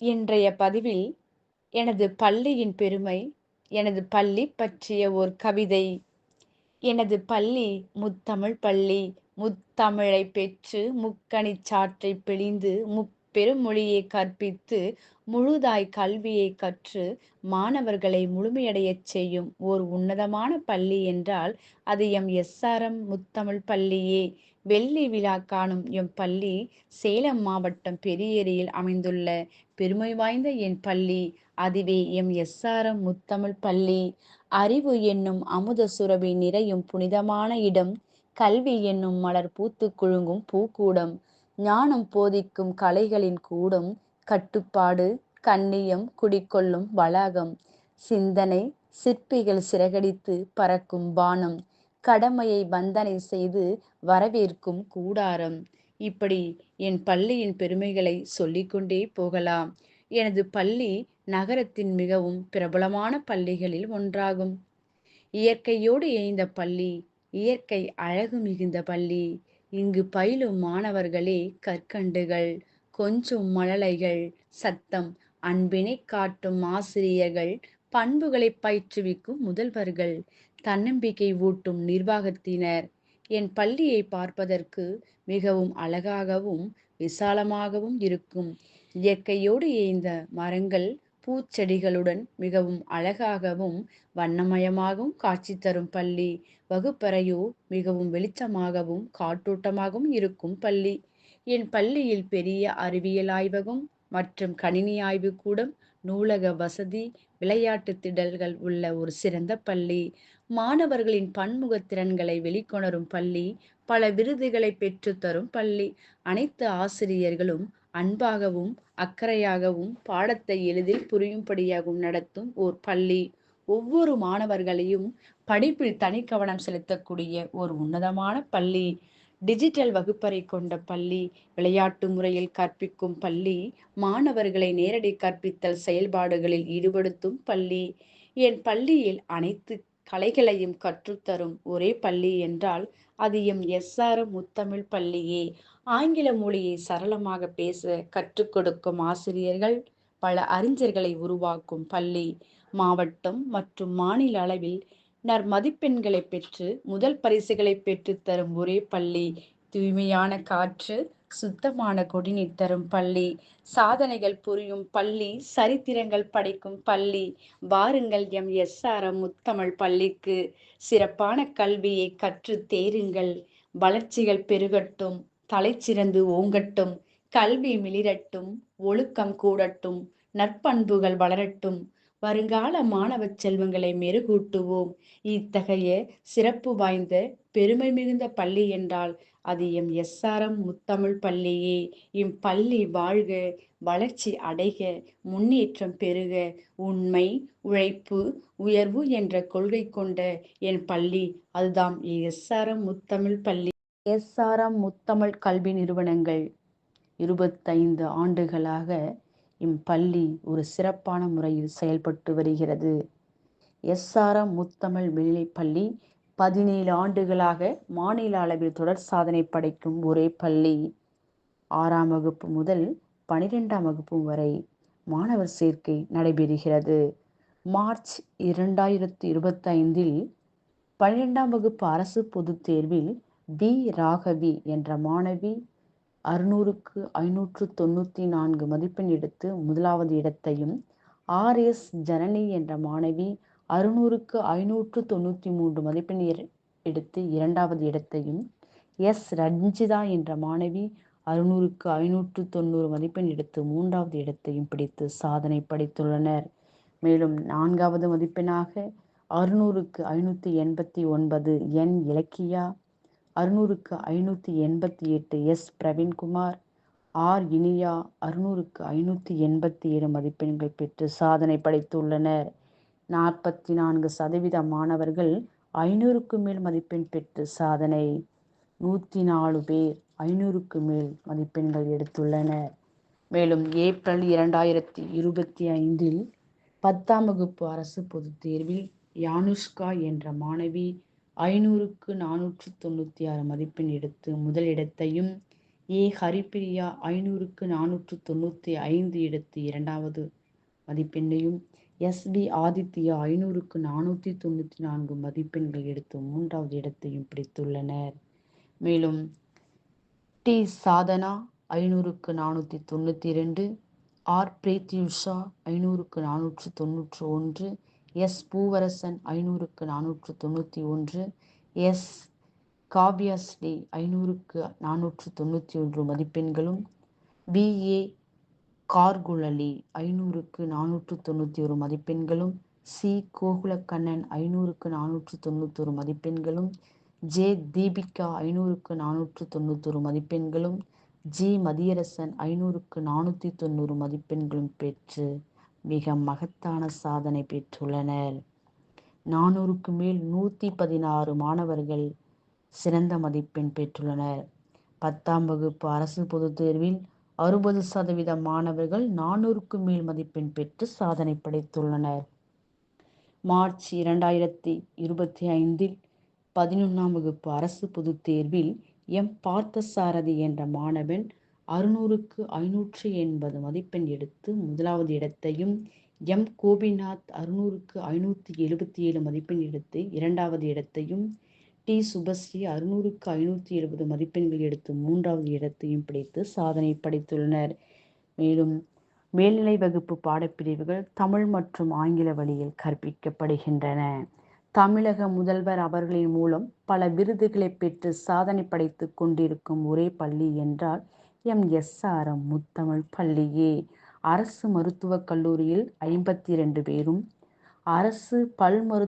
இன்றைய பதிவில் எனது பள்ளியின் பெருமை எனது பள்ளி பற்றிய ஒரு கவிதை. எனது பள்ளி முத்தமிழ் பள்ளி. முத்தமிழை பெற்று முக்கணிச் சாற்றை பிழிந்து முப்பெருமொழியை கற்பித்து முழுதாய் கல்வியை கற்று மாணவர்களை முழுமையடையச் செய்யும் ஓர் உன்னதமான பள்ளி என்றால் அது எம் எஸ்ஆர்எம் முத்தமிழ் பள்ளியே. வெள்ளி விழா காணும் எம் பள்ளி சேலம் மாவட்டம் பெரியேரியில் அமைந்துள்ள பெருமை வாய்ந்த என் பள்ளி. அதுவே எம் எஸ்ஆர்எம் முத்தமிழ் பள்ளி. அறிவு என்னும் அமுத சுரபி நிறையும் புனிதமான இடம். கல்வி என்னும் மலர் பூத்து குழுங்கும் பூக்கூடம். ஞானம் போதிக்கும் கலைகளின் கூடம். கட்டுப்பாடு கண்ணியம் குடிக்கொள்ளும் வளாகம். சிந்தனை சிற்பிகள் சிறகடித்து பறக்கும் பானம். கடமையை வந்தனை செய்து வரவேற்கும் கூடாரம். இப்படி என் பள்ளியின் பெருமைகளை சொல்லிக்கொண்டே போகலாம். எனது பள்ளி நகரத்தின் மிகவும் பிரபலமான பள்ளிகளில் ஒன்றாகும். இயற்கையோடு இணைந்த பள்ளி இயற்கை அழகு மிகுந்த பள்ளி. இங்கு பயிலும் மாணவர்களே கற்கண்டுகள் கொஞ்சம் மழலைகள் சத்தம் அன்பினை காட்டும் ஆசிரியர்கள் பண்புகளை பயிற்றுவிக்கும் முதல்வர்கள். தன்னம்பிக்கை ஊட்டும் நிர்வாகத்தினர். என் பள்ளியை பார்ப்பதற்கு மிகவும் அழகாகவும் விசாலமாகவும் இருக்கும். இயற்கையோடு ஏய்ந்த மரங்கள் பூச்செடிகளுடன் மிகவும் அழகாகவும் வண்ணமயமாகவும் காட்சி தரும் பள்ளி. வகுப்பறையோ மிகவும் வெளிச்சமாகவும் காற்றோட்டமாகவும் இருக்கும் பள்ளி. என் பள்ளியில் பெரிய அறிவியல் ஆய்வகம் மற்றும் கணினி ஆய்வு கூடம் நூலக வசதி விளையாட்டு திடல்கள் உள்ள ஒரு சிறந்த பள்ளி மாணவர்களின் பன்முக திறன்களை வெளிக்கொணரும் பள்ளி பல விருதுகளை பெற்றுத்தரும் பள்ளி. அனைத்து ஆசிரியர்களும் அன்பாகவும் அக்கறையாகவும் பாடத்தை எளிதில் புரியும்படியாகவும் நடத்தும் ஓர் பள்ளி. ஒவ்வொரு மாணவர்களையும் படிப்பில் தனி கவனம் செலுத்தக்கூடிய ஒரு உன்னதமான பள்ளி. டிஜிட்டல் வகுப்பறை கொண்ட பள்ளி விளையாட்டு முறையில் கற்பிக்கும் பள்ளி மாணவர்களை நேரடி கற்பித்தல் செயல்பாடுகளில் ஈடுபடுத்தும் பள்ளி. என் பள்ளியில் அனைத்து கலைகளையும் கற்றுத்தரும் ஒரே பள்ளி என்றால் அது எம் எஸ்ஆர்எம் முத்தமிழ் பள்ளியே. ஆங்கில மொழியை சரளமாக பேச கற்றுக் கொடுக்கும் ஆசிரியர்கள் பல அறிஞர்களை உருவாக்கும் பள்ளி. மாவட்டம் மற்றும் மாநில அளவில் நற்மதிப்பெண்களை பெற்று முதல் பரிசுகளை பெற்று தரும் ஒரே பள்ளி தூய்மையான காற்று சுத்தமான குடிநீர் தரும் பள்ளி சாதனைகள் புரியும் பள்ளி சரித்திரங்கள் படைக்கும் பள்ளி வாருங்கள் எம். எஸ்ஆர்எம் முத்தமிழ் பள்ளிக்கு சிறப்பான கல்வியை கற்று தேருங்கள். வளர்ச்சிகள் பெருகட்டும் தலைச்சிறந்து ஓங்கட்டும் கல்வி மிளிரட்டும் ஒழுக்கம் கூடட்டும் நற்பண்புகள் வளரட்டும் வருங்கால மாணவ செல்வங்களை மெருகூட்டுவோம். இத்தகைய சிறப்பு வாய்ந்த பெருமை மிகுந்த பள்ளி என்றால் அது எம். எஸ்ஆர்எம் முத்தமிழ் பள்ளியே. எம் பள்ளி வாழ்க வளர்ச்சி அடைக முன்னேற்றம் பெருக உண்மை உழைப்பு உயர்வு என்ற கொள்கை கொண்ட என் பள்ளி. அதுதான் எஸ்ஆர்எம் முத்தமிழ் பள்ளி. எஸ்ஆர்எம் முத்தமிழ் கல்வி நிறுவனங்கள். இருபத்தைந்து ஆண்டுகளாக இப்பள்ளி ஒரு சிறப்பான முறையில் செயல்பட்டு வருகிறது. எஸ்ஆர்எம் முத்தமிழ் மேல்நிலைப்பள்ளி பதினேழு ஆண்டுகளாக மாநில அளவில் தொடர் சாதனை படைக்கும் ஒரே பள்ளி. ஆறாம் வகுப்பு முதல் பனிரெண்டாம் வகுப்பு வரை மாணவர் சேர்க்கை நடைபெறுகிறது. மார்ச் இரண்டாயிரத்தி இருபத்தைந்தில் பன்னிரெண்டாம் வகுப்பு அரசு பொதுத் தேர்வில் வி. ராகவி என்ற மாணவி அறுநூறுக்கு ஐநூற்று தொண்ணூற்றி நான்கு மதிப்பெண் எடுத்து முதலாவது இடத்தையும் ஆர் எஸ் ஜனனி என்ற மாணவி அறுநூறுக்கு ஐநூற்று தொண்ணூற்றி மூன்று மதிப்பெண் எடுத்து இரண்டாவது இடத்தையும் எஸ் ரஞ்சிதா என்ற மாணவி அறுநூறுக்கு ஐநூற்று தொண்ணூறு மதிப்பெண் எடுத்து மூன்றாவது இடத்தையும் பிடித்து சாதனை படைத்துள்ளனர். மேலும் நான்காவது மதிப்பெண்ணாக அறுநூறுக்கு ஐநூற்றி எண்பத்தி ஒன்பது என் இலக்கியா அறுநூறுக்கு ஐநூற்றி எண்பத்தி எட்டு எஸ். பிரவீன்குமார். ஆர். இனியா அறுநூறுக்கு ஐநூற்றி எண்பத்தி ஏழு மதிப்பெண்கள் பெற்று சாதனை படைத்துள்ளனர். நாற்பத்தி நான்கு சதவீத மாணவர்கள் ஐநூறுக்கு மேல் மதிப்பெண் பெற்று சாதனை. நூற்றி நாலு பேர் ஐநூறுக்கு மேல் மதிப்பெண்கள் எடுத்துள்ளனர். மேலும் ஏப்ரல் இரண்டாயிரத்தி இருபத்தி ஐந்தில் பத்தாம் வகுப்பு அரசு பொதுத் தேர்வில் யானுஷ்கா என்ற மாணவி ஐநூறுக்கு நானூற்று தொண்ணூற்றி ஆறு மதிப்பெண் எடுத்து முதலிடத்தையும் ஏ ஹரிப்பிரியா ஐநூறுக்கு நானூற்று தொண்ணூற்றி ஐந்து எடுத்து இரண்டாவது மதிப்பெண்ணையும் எஸ் பி ஆதித்யா ஐநூறுக்கு நானூற்றி தொண்ணூற்றி நான்கு மதிப்பெண்கள் எடுத்து மூன்றாவது இடத்தையும் பிடித்துள்ளனர். மேலும் டி சாதனா ஐநூறுக்கு நானூற்றி தொண்ணூற்றி ரெண்டு ஆர் பிரீத்யுஷா ஐநூறுக்கு நானூற்று தொண்ணூற்று ஒன்று எஸ். பூவரசன் ஐநூறுக்கு நானூற்று தொண்ணூற்றி ஒன்று எஸ். காவ்யாஸ்ரீ ஐநூறுக்கு நானூற்று தொண்ணூற்றி ஒன்று மதிப்பெண்களும் பிஏ கார்குழலி ஐநூறுக்கு நானூற்று தொண்ணூற்றி ஒரு மதிப்பெண்களும் சி. கோகுலக்கண்ணன் ஐநூறுக்கு நானூற்று தொண்ணூத்தொரு மதிப்பெண்களும் ஜே. தீபிகா ஐநூறுக்கு நானூற்று தொண்ணூத்தொரு மதிப்பெண்களும் ஜி. மதியரசன் ஐநூறுக்கு நானூற்றி தொண்ணூறு மதிப்பெண்களும் பெற்று மிக மகத்தான சாதனை பெற்றுள்ளனர். நானூறுக்கு மேல் நூற்றி பதினாறு மாணவர்கள் சிறந்த மதிப்பெண் பெற்றுள்ளனர். பத்தாம் வகுப்பு அரசு பொதுத் தேர்வில் அறுபது சதவீத மாணவர்கள் நானூறுக்கு மேல் மதிப்பெண் பெற்று சாதனை படைத்துள்ளனர். மார்ச் இரண்டாயிரத்தி இருபத்தி ஐந்தில் பதினொன்றாம் வகுப்பு அரசு பொதுத் தேர்வில் எம். பார்த்தசாரதி என்ற மாணவன் அறுநூறுக்கு ஐநூற்று எண்பது மதிப்பெண் எடுத்து முதலாவது இடத்தையும் எம். கோபிநாத் அறுநூறுக்கு ஐநூற்றி எழுபத்தி ஏழு மதிப்பெண் எடுத்து இரண்டாவது இடத்தையும் டி. சுபஸ்ரீ அறுநூறுக்கு ஐநூற்றி எழுபது மதிப்பெண்கள் எடுத்து மூன்றாவது இடத்தையும் பிடித்து சாதனை படைத்துள்ளனர். மேலும் மேல்நிலை வகுப்பு பாடப்பிரிவுகள் தமிழ் மற்றும் ஆங்கில வழியில் கற்பிக்கப்படுகின்றன. தமிழக முதல்வர் அவர்களின் மூலம் பல விருதுகளை பெற்று சாதனை படைத்து கொண்டிருக்கும் ஒரே பள்ளி என்றால் எம். எஸ்ஆர்எம் முத்தமிழ் பள்ளியே. அரசு மருத்துவக் கல்லூரியில் ஐம்பத்தி இரண்டு பேரும் அரசு பல் மருத்துவ